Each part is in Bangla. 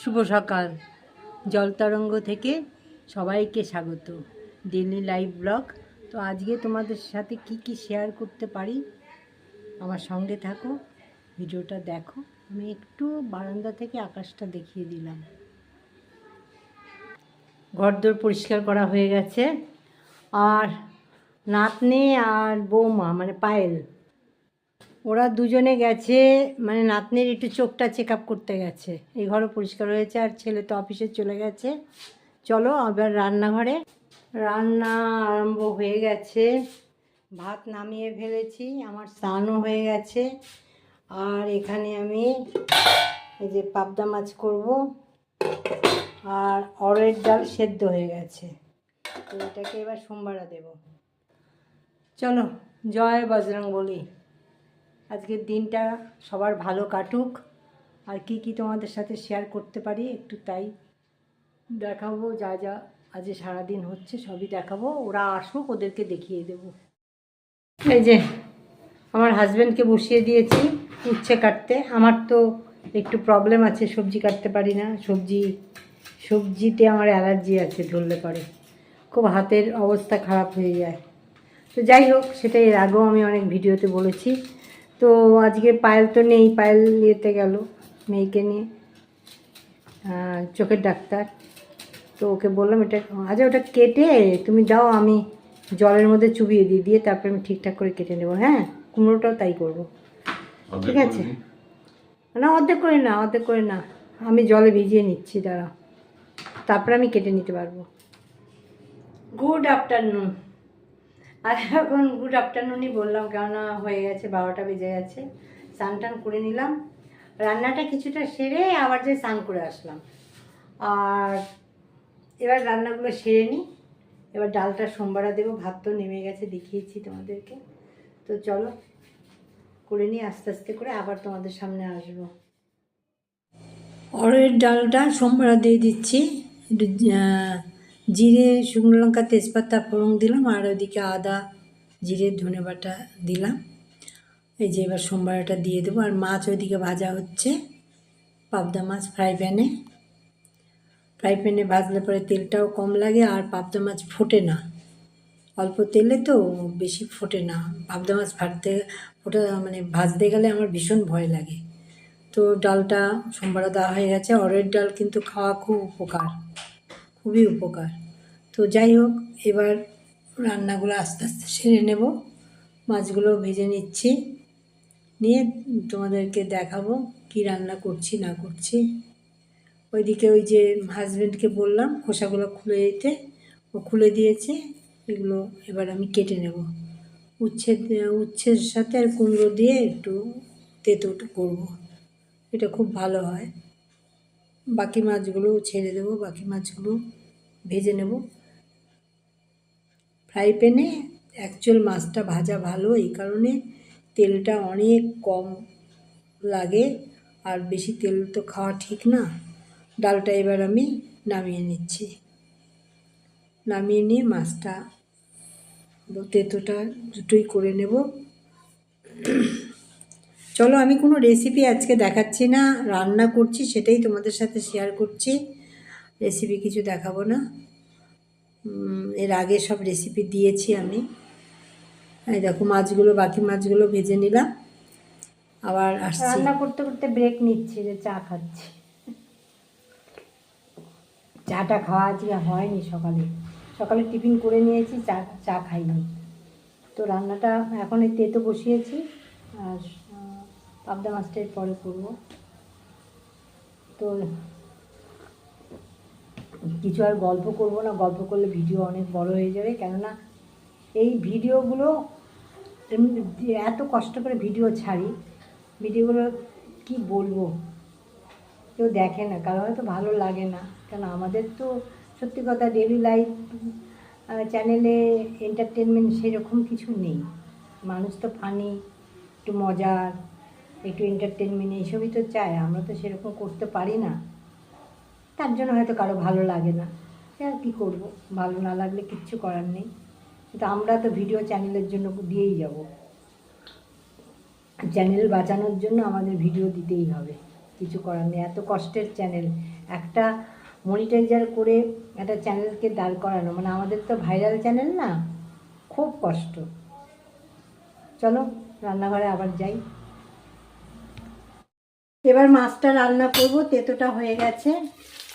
শুভ সকাল। জলতরঙ্গ থেকে সবাইকে স্বাগত। ডেলি লাইভ ব্লগ তো আজকে তোমাদের সাথে কি কি শেয়ার করতে পারি? আমার সঙ্গে থাকো, ভিডিওটা দেখো। আমি একটু বারান্দা থেকে আকাশটা দেখিয়ে দিলাম। ঘরদোর পরিষ্কার করা হয়ে গেছে। আর নাতনি আর বৌমা মানে পায়েল। ওরা দুজনে গেছে মানে নাতনির একটু চোখটা চেক আপ করতে গেছে। এই ঘরও পরিষ্কার হয়েছে আর ছেলে তো অফিসে চলে গেছে। চলো আবার রান্নাঘরে। রান্না আরম্ভ হয়ে গেছে। ভাত নামিয়ে ফেলেছি, আমার স্নানও হয়ে গেছে। আর এখানে আমি এই যে পাবদা মাছ করব। আর অরের ডাল সেদ্ধ হয়ে গেছে। তো এটাকে এবার সোমবারে দেব। চলো, জয় বজরং বলি। আজকের দিনটা সবার ভালো কাটুক। আর কি কি তোমাদের সাথে শেয়ার করতে পারি একটু তাই দেখাবো যা যা আজ সারাদিন হচ্ছে, সবই দেখাবো। ওরা আসুক, ওদেরকে দেখিয়ে দেব। এই যে, আমার হাজব্যান্ডকে বসিয়ে দিয়েছি উচ্ছে কাটতে। আমার তো একটু প্রবলেম আছে, সবজি কাটতে পারি না। সবজি, সবজিতে আমার অ্যালার্জি আছে ধরলে পরে। খুব হাতের অবস্থা খারাপ হয়ে যায়। তো যাই হোক সেটা এর আগেও আমি অনেক ভিডিওতে বলেছি। তো আজকে পায়েল তো নেই পায়েল ইয়েতে গেল মেয়েকে নিয়ে চোখের ডাক্তার। তো ওকে বললাম এটা আচ্ছা ওটা কেটে তুমি দাও আমি জলের মধ্যে চুবিয়ে দিয়ে দিয়ে তারপরে আমি ঠিকঠাক করে কেটে নেব হ্যাঁ? কুমড়োটাও তাই করব। ঠিক আছে। না? অর্ধেক করে না অর্ধেক করে না। আমি জলে ভিজিয়ে নিচ্ছি দাঁড়া তারপরে আমি কেটে নিতে পারব। গুড আফটারনুন আর এখন গুড আফটারনুনই বললাম, কেননা হয়ে গেছে, বারোটা বেজে গেছে। স্নান টান করে নিলাম। রান্নাটা কিছুটা সেরে আবার যে স্নান করে আসলাম। আর এবার রান্নাগুলো সেরে নিই। এবার ডালটা সোমবারে দেবো, ভাত তো নেমে গেছে, দেখিয়েছি তোমাদেরকে। তো চলো, করে নিই, আস্তে আস্তে করে আবার তোমাদের সামনে আসব। অরের ডালটা সোমবার দিয়ে দিচ্ছি। জিরে, শুকনো লঙ্কা, তেজপাতা, ফোড়ন দিলাম আর ওইদিকে আদা, জিরে, ধনে বাটা দিলাম। এই যে এবার সোমবারটা দিয়ে দেবো। আর মাছ ওইদিকে ভাজা হচ্ছে। পাবদা মাছ ফ্রাই প্যানে। ফ্রাই প্যানে ভাজলে পরে তেলটাও কম লাগে আর পাবদা মাছ ফোটে না। অল্প তেলে তো বেশি ফোটে না। পাবদা মাছ ভাজতে, ফোটা মানে ভাজতে গেলে আমার ভীষণ ভয় লাগে। তো ডালটা সোমবারে দেওয়া হয়ে গেছে। অরের ডাল কিন্তু খাওয়া খুব উপকার। খুবই উপকার। তো যাই হোক, এবার রান্নাগুলো আস্তে আস্তে সেরে নেব। মাছগুলো ভেজে নিচ্ছি। নিয়ে তোমাদেরকে দেখাবো কি রান্না করছি, না করছি। ওইদিকে ওই যে হাজব্যান্ডকে বললাম, খোসাগুলো খুলে দিতে। ও খুলে দিয়েছে। এগুলো এবার আমি কেটে নেব। উচ্ছে, উচ্ছের সাথে আর কুমড়ো দিয়ে একটু তেতো করব। এটা খুব ভালো হয়। বাকি মাছগুলো ছেড়ে দেবো, বাকি মাছগুলো ভেজে নেব। ফ্রাই প্যানে অ্যাকচুয়াল মাছটা ভাজা ভালো, এই কারণে তেলটা অনেক কম লাগে, আর বেশি তেল তো খাওয়া ঠিক না। ডালটা এবার আমি নামিয়ে নিচ্ছি। নামিয়ে নিয়ে মাছটা তেতোটা দুটোই করে নেব। চলো, আমি কোনো রেসিপি আজকে দেখাচ্ছি না, রান্না করছি, সেটাই তোমাদের সাথে শেয়ার করছি। রেসিপি কিছু দেখাবো না। এর আগে সব রেসিপি দিয়েছি আমি। এই দেখো, মাছগুলো, বাকি মাছগুলো ভেজে নিলাম। আবার আসছি। রান্না করতে করতে ব্রেক নিচ্ছি, যে চা খাচ্ছি। চাটা খাওয়া আজকে হয়নি সকালে। সকালে টিফিন করে নিয়েছি, চা চা খাইনি। তো রান্নাটা, এখন এই তেতো বসিয়েছি, আর পাবদা মাছটা পরে করব। তো কিছু আর গল্প করব না, গল্প করলে ভিডিও অনেক বড় হয়ে যাবে। কেননা এই ভিডিওগুলো এত কষ্ট করে ভিডিও ছাড়ি, ভিডিওগুলো কি বলব? কেউ দেখে না কারও হয়তো ভালো লাগে না। কেন আমাদের তো সত্যি কথা ডেলি লাইফ চ্যানেলে এন্টারটেনমেন্ট সেরকম কিছু নেই। মানুষ তো ফানি একটু মজার। একটু এন্টারটেনমেন্ট এইসবই তো চায় আমরা তো সেরকম করতে পারি না। তার জন্য হয়তো কারও ভালো লাগে না। আর কী করব? ভালো না লাগলে কিচ্ছু করার নেই। কিন্তু আমরা তো ভিডিও চ্যানেলের জন্য দিয়েই যাব। চ্যানেল বাঁচানোর জন্য আমাদের ভিডিও দিতেই হবে। কিছু করার নেই। এত কষ্টের চ্যানেল একটা মনিটাইজার করে একটা চ্যানেলকে দাঁড় করানো। মানে আমাদের তো ভাইরাল চ্যানেল না? খুব কষ্ট। চলো, রান্নাঘরে আবার যাই। এবার মাছটা রান্না করব, তেতোটা হয়ে গেছে।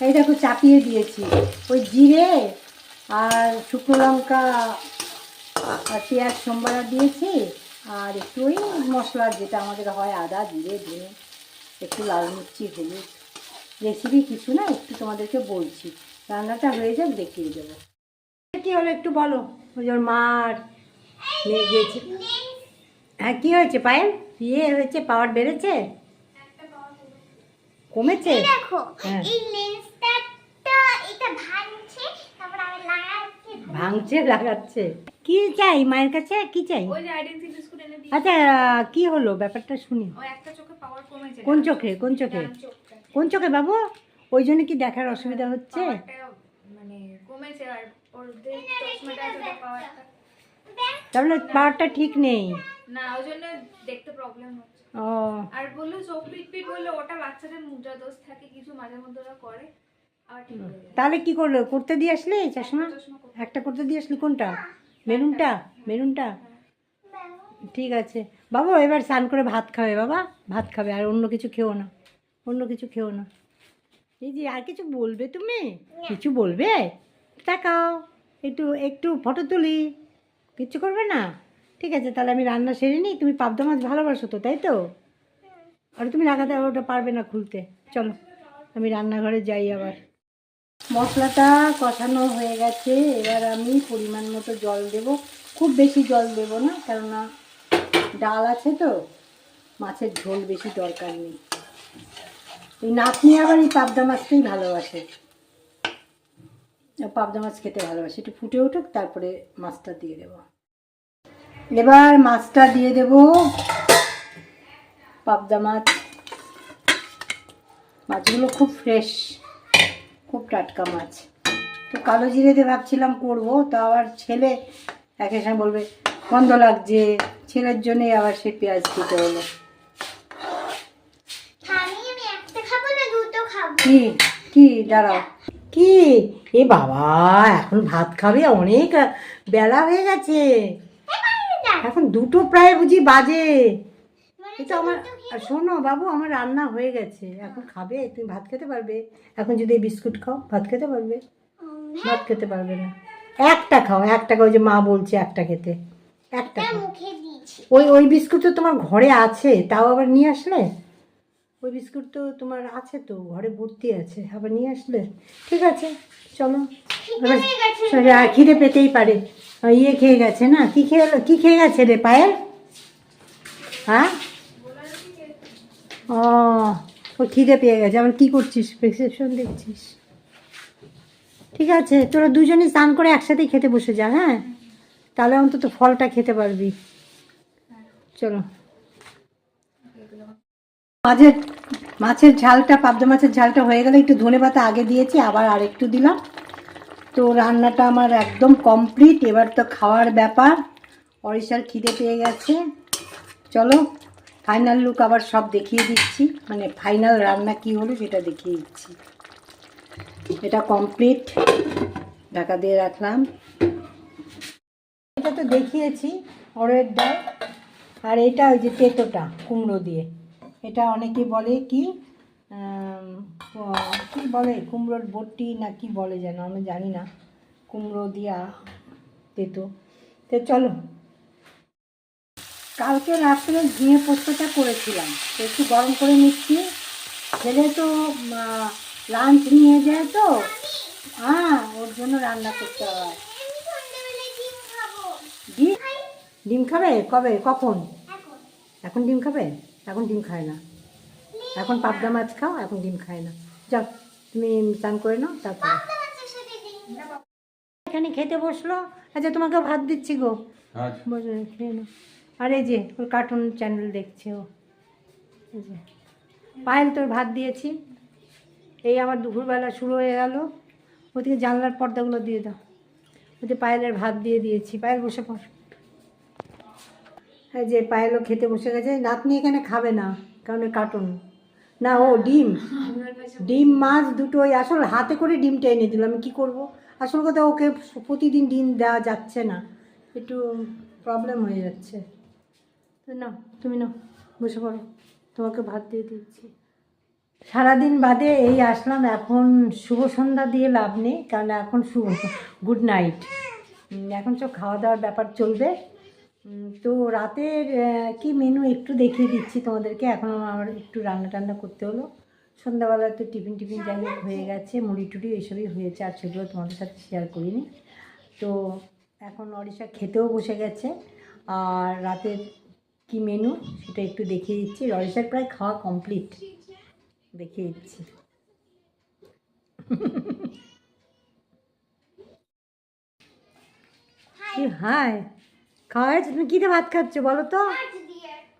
এই দেখো, চাপিয়ে দিয়েছি। ওই জিরে আর শুকনো লঙ্কা আর পেঁয়াজ সোমবার দিয়েছি আর একটু ওই মশলা যেটা আমাদের হয় আদা, জিরে, ধনে, একটু লাল মির্চি, হলুদ। রেসিপি কিছু না, একটু তোমাদেরকে বলছি। রান্নাটা হয়ে যাক, দেখিয়ে দেবো। কী হলো একটু বলো? ওই ওর মার মেয়ে গিয়েছে হ্যাঁ কী হয়েছে পায়েল? ইয়ে হয়েছে পাওয়ার বেড়েছে? কমেছে? দেখো হ্যাঁ। এই লেন্সটা তো এটা ভাঙছে তারপর আমি লাগাচ্ছি ভাঙছে। লাগাচ্ছে। কি চাই মায়ের কাছে? কি চাই? ওই যে আইডেন্টি বিস্কুট এনে দিই আচ্ছা কি হলো? ব্যাপারটা শুনি। ওই একটা চোখে পাওয়ার কমেছে কোন চোখে? কোন চোখে? কোন চোখে বাবু? ওই জন্য কি দেখার অসুবিধা হচ্ছে? মানে কমেছে আর ওর চশমাটা আছে পাওয়ারটা তাহলে পাওয়ারটা ঠিক নেই। না ওই জন্য দেখতে প্রবলেম হচ্ছে। ও। আর বলল চোখ পিট পিট বলল ওটা বাচ্চাদের মুদ্রা দোষ থাকে কিছু মাঝে মধ্যে ওরা করে। তাহলে কি করল? করতে দিয়ে আসলি চশমা চশমা একটা করতে দিয়ে আসলি কোনটা? মেরুনটা? মেরুনটা? ঠিক আছে। বাবা এবার স্নান করে ভাত খাবে বাবা। ভাত খাবে আর অন্য কিছু খেও না। অন্য কিছু খেও না। এই যে আর কিছু বলবে তুমি? কিছু বলবে? তাকাও। একটু একটু ফটো তুলি। কিচ্ছু করবে না? ঠিক আছে, তাহলে আমি রান্না সেরে নিই। তুমি পাবদা মাছ ভালোবাসো তো, তাই তো? আর তুমি লাগাতে ওটা পারবে না খুলতে। চলো, আমি রান্নাঘরে যাই আবার। মশলাটা কষানো হয়ে গেছে, এবার আমি পরিমাণ মতো জল দেব। খুব বেশি জল দেব না, কেননা ডাল আছে তো, মাছের ঝোল বেশি দরকার নেই। এই নাতনি আবার এই পাবদা মাছটাই ভালোবাসে। পাবদা মাছ খেতে ভালোবাসে, একটু ফুটে উঠুক, তারপরে মাছটা দিয়ে দেব। এবার মাছটা দিয়ে দেব। পাবদা মাছ। মাছগুলো খুব ফ্রেশ খুব টাটকা মাছ। তো কালো জিরে দিয়ে ভাবছিলাম করব তো আবার ছেলে একের সঙ্গে বলবে গন্ধ লাগছে। ছেলের জন্যই আবার সে পেঁয়াজ দিতে হলো। আমি আমি একটা খাব না দুটো খাব? কি? কি? দাঁড়াও। কি? এ বাবা এখন ভাত খাবে অনেক বেলা হয়ে গেছে। এখন দুটো প্রায় বুঝি বাজে। মানে তো আমার আর শোনো বাবু আমার রান্না হয়ে গেছে। এখন খাবে তুমি ভাত খেতে পারবে। এখন যদি বিস্কুট খাও ভাত খেতে পারবে। ভাত খেতে পারবে না। একটা খাও একটা খাও ওই যে মা বলছে একটা খেতে। একটা ওই ওই বিস্কুট তো তোমার ঘরে আছে তাও আবার নিয়ে আসলে? ওই বিস্কুট তো তোমার আছে তো ঘরে ভর্তি আছে আবার নিয়ে আসলে? ঠিক আছে চলো। খিদে পেতেই পারে। ইয়ে খেয়ে গেছে না? কি খেয়ে কি খেয়ে গেছে রে পায়েল? হ্যাঁ? ও ও খিদে পেয়ে গেছে। আবার কি করছিস? প্রেসক্রিপশন দেখছিস। ঠিক আছে, তোরা দুজনেই স্নান করে একসাথেই খেতে বসে যা হ্যাঁ? তাহলে অন্তত ফলটা খেতে পারবি। চলো। মাছের মাছের ঝালটা, পাবদা মাছের ঝালটা হয়ে গেলে একটু ধনে পাতা আগে দিয়েছি, আবার আর একটু দিলাম। তো রান্নাটা আমার একদম কমপ্লিট এবার তো খাওয়ার ব্যাপার। অরিশার খিদে পেয়ে গেছে। চলো ফাইনাল লুক আবার সব দেখিয়ে দিচ্ছি। মানে ফাইনাল রান্না কি হলো সেটা দেখিয়ে দিচ্ছি। এটা কমপ্লিট ঢাকা দিয়ে রাখলাম। এটা তো দেখিয়েছি অরয়ের ডাল। আর এটা ওই যে তেতোটা, কুমড়ো দিয়ে। এটা অনেকে বলে কি ক- বলে, কুমড়োর বটি না কি বলে যেন, আমি জানি না। কুমড়ো দিয়া তেতো। তো চলো। কালকে রাত্রে ঝিঙে পোস্তটা করেছিলাম। একটু গরম করে নিচ্ছি। ছেলে তো লাঞ্চ নিয়ে যায় তো। হ্যাঁ ওর জন্য রান্না করতে হয়। ডিম? ডিম খাবে? কবে? কখন? এখন ডিম খাবে? এখন ডিম খায় না। এখন পাবদা মাছ খাও এখন ডিম খায় না। যাও তুমি স্নান করে নাও তারপরে। এখানে খেতে বসল। আচ্ছা তোমাকে ভাত দিচ্ছি গো। আচ্ছা। বসে খেয়ে নাও। আর এই যে ওর কার্টুন চ্যানেল দেখছে ও। যে। পায়েল তোর ভাত দিয়েছি। এই আমার দুপুরবেলা শুরু হয়ে গেল। ওদিকে জানলার পর্দাগুলো দিয়ে দাও। ওদিকে পায়েলের ভাত দিয়ে দিয়েছি। পায়েল বসে পড়। হ্যাঁ যে পায়েলও খেতে বসে গেছে। নাতনি এখানে খাবে না কারণ কার্টুন না ও ডিম। ডিম মাছ দুটোই আসল হাতে করে ডিমটা এনে দিল আমি কী করব? আসল কথা ওকে প্রতিদিন ডিম দেওয়া যাচ্ছে না। একটু প্রবলেম হয়ে যাচ্ছে। তো না তুমি নাও বসে পড়ো। তোমাকে ভাত দিয়ে দিচ্ছি। সারাদিন বাদে এই আসলাম এখন শুভ সন্ধ্যা দিয়ে লাভ নেই কারণ এখন শুভ গুড নাইট। এখন সব খাওয়া দাওয়ার ব্যাপার চলবে। তো রাতের কি মেনু একটু দেখিয়ে দিচ্ছি তোমাদেরকে। এখন আমার একটু রান্না টান্না করতে হলো। সন্ধ্যাবেলা তো টিফিন টিফিন যাই হয়ে গেছে মুড়ি টুড়ি এইসবই হয়েছে আর সেগুলো তোমাদের সাথে শেয়ার করিনি। তো এখন অরিশা খেতেও বসে গেছে। আর রাতের কি মেনু সেটা একটু দেখিয়ে দিচ্ছি। অরিশার প্রায় খাওয়া কমপ্লিট দেখিয়ে দিচ্ছি। হাই খাওয়া হয়েছে তুমি কী ভাত খাচ্ছ বলো তো? মাছ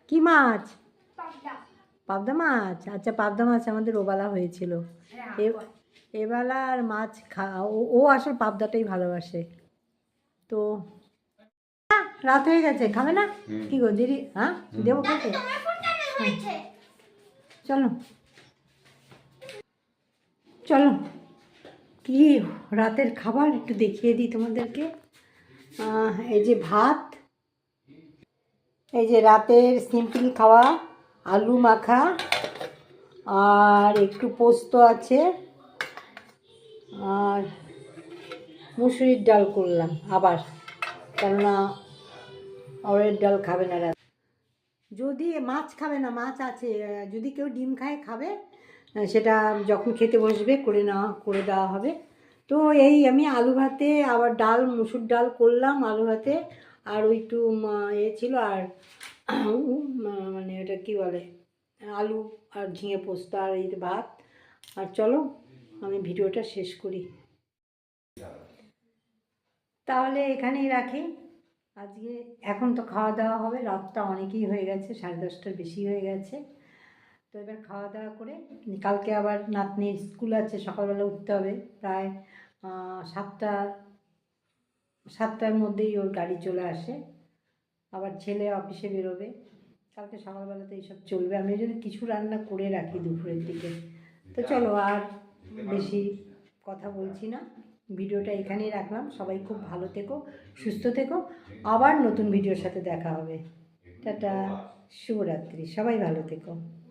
কি মাছ? পাবদা। পাবদা মাছ? আচ্ছা পাবদা মাছ আমাদের ওবেলা হয়েছিল। এ- এবেলা আর মাছ খা ও- ও আসলে পাবদাটাই ভালোবাসে। তো রাত হয়ে গেছে খাবে না? কি গো দিদি হ্যাঁ দেবো খেতে? চলো। চলো। কি রাতের খাবার একটু দেখিয়ে দিই তোমাদেরকে। এই যে ভাত এই যে রাতের সিম্পল খাওয়া, আলু মাখা, আর একটু পোস্ত আছে, আর মুসুরির ডাল করলাম আবার, কেননা অরের ডাল খাবে না রাত। যদি মাছ খাবে না, মাছ আছে, যদি কেউ ডিম খায়, খাবে, সেটা যখন খেতে বসবে, করে নেওয়া, করে দেওয়া হবে। তো এই আমি আলু ভাতে, আবার ডাল, মুসুর ডাল করলাম আলু ভাতে আর ওই একটু এ ছিল আর মানে ওটা কী বলে, আলু আর ঝিঙে পোস্ত আর এই ভাত। আর চলো, আমি ভিডিওটা শেষ করি। তাহলে এখানেই রাখি। আজকে এখন তো খাওয়া দাওয়া হবে, রাতটা অনেকেই হয়ে গেছে, সাড়ে দশটার বেশি হয়ে গেছে। তো এবার খাওয়া দাওয়া করে, কালকে আবার নাতনির স্কুল আছে, সকালবেলা উঠতে হবে, প্রায় সাতটা সাতটার মধ্যেই ওর গাড়ি চলে আসে। আবার ছেলে অফিসে বেরোবে। কালকে সকালবেলাতে এইসব চলবে। আমি জন্য কিছু রান্না করে রাখি দুপুরের দিকে। তো চলো আর বেশি কথা বলছি না। ভিডিওটা এখানেই রাখলাম। সবাই খুব ভালো থেকো, সুস্থ থেকো। আবার নতুন ভিডিওর সাথে দেখা হবে। টাটা, শুভরাত্রি। সবাই ভালো থেকো।